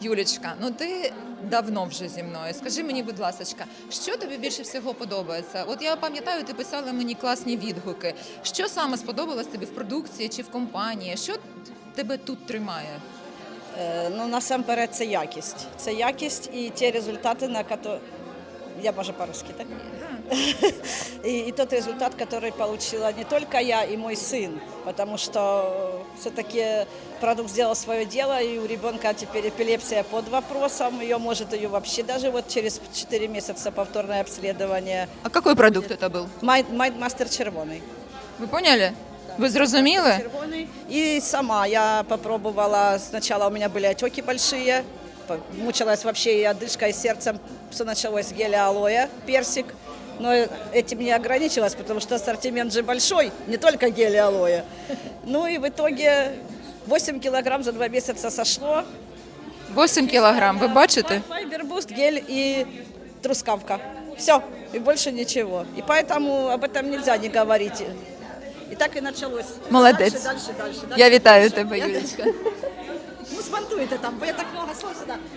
Юлічка, ну ти давно вже зі мною. Скажи мені, будь ласка, що тобі більше всього подобається? От я пам'ятаю, ти писала мені класні відгуки. Що саме сподобалось тобі в продукції чи в компанії? Що тебе тут тримає? Е, Ну, насамперед, це якість. Це якість і ті результати, на. Я можу по-русски, так? И, и тот результат, который получила не только я и мой сын, потому что все-таки продукт сделал свое дело, и у ребенка теперь эпилепсия под вопросом, ее может ее вообще даже вот через 4 месяца повторное обследование. А який продукт це був? Майндмастер червоный. Ви поняли? Ви зрозуміли? И сама я попробовала. Сначала у меня были отеки большие, мучилась вообще и одышка, и сердцем. Все началось с геля алоэ, персик. Но этим не ограничилась, потому что ассортимент же большой, не только гель и алоэ. Ну и в итоге 8 килограмм за два месяца сошло. 8 кілограм. Ви бачите? Файбер буст, гель и трускавка. Все, и больше ничего. И поэтому об этом нельзя не говорить. И так и началось. Молодець. Дальше, дальше, дальше. Я дальше. вітаю тебе, Юлічка. Ну, смонтуйте там, бо я так много слов сюда.